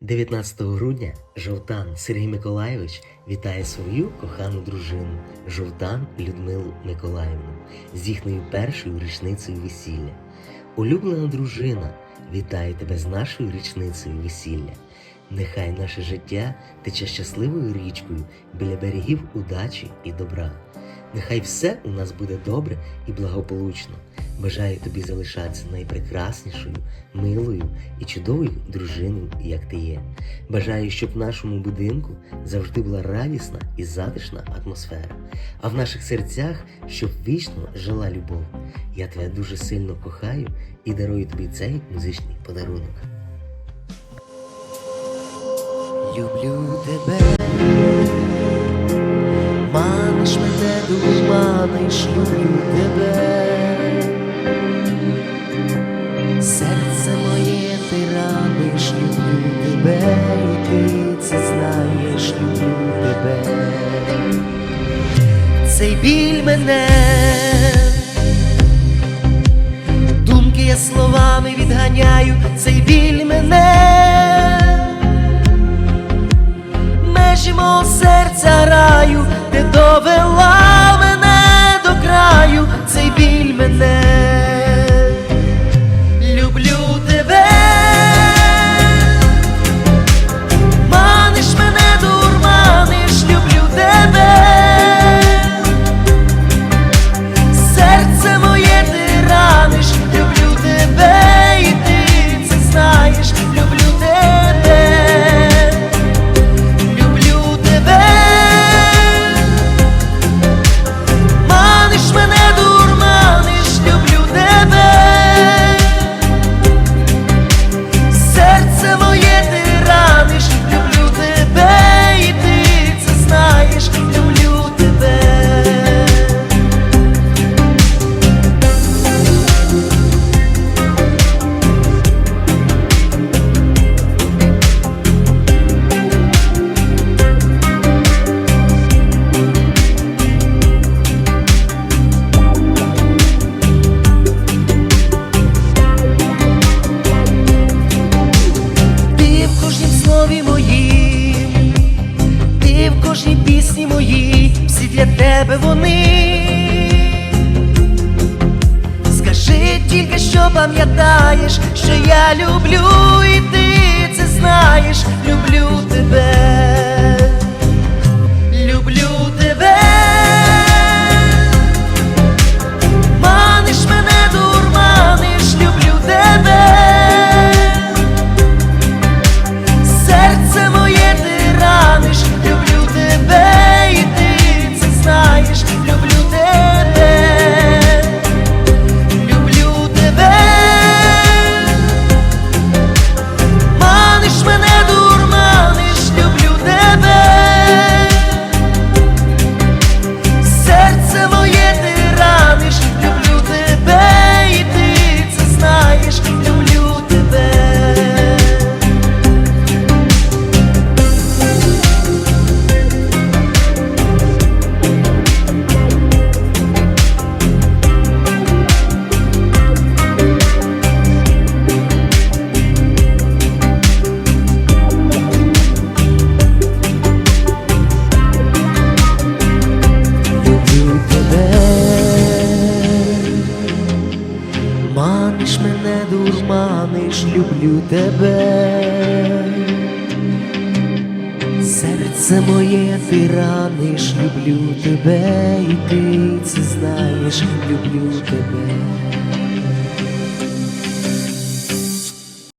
19 грудня Жовтан Сергій Миколайович вітає свою кохану дружину Жовтан Людмилу Миколаївну з їхньою першою річницею весілля. Улюблена дружина вітає тебе з нашою річницею весілля. Нехай наше життя тече щасливою річкою біля берегів удачі і добра. Нехай все у нас буде добре і благополучно. Бажаю тобі залишатися найпрекраснішою, милою і чудовою дружиною, як ти є. Бажаю, щоб в нашому будинку завжди була радісна і затишна атмосфера, а в наших серцях щоб вічно жила любов. Я тебе дуже сильно кохаю і дарую тобі цей музичний подарунок. Люблю тебе, маниш мене, дурманиш, люблю тебе, тебе, цей біль мене, думки я словами відганяю, цей біль мене. Межі мого серця раю, слові моїм, ти в кожній пісні моїй, всі для тебе вони. Скажи тільки, що пам'ятаєш, що я люблю, і ти це знаєш, люблю дурманиш, люблю тебе, серце моє ти раниш, люблю тебе, і ти це знаєш, люблю тебе.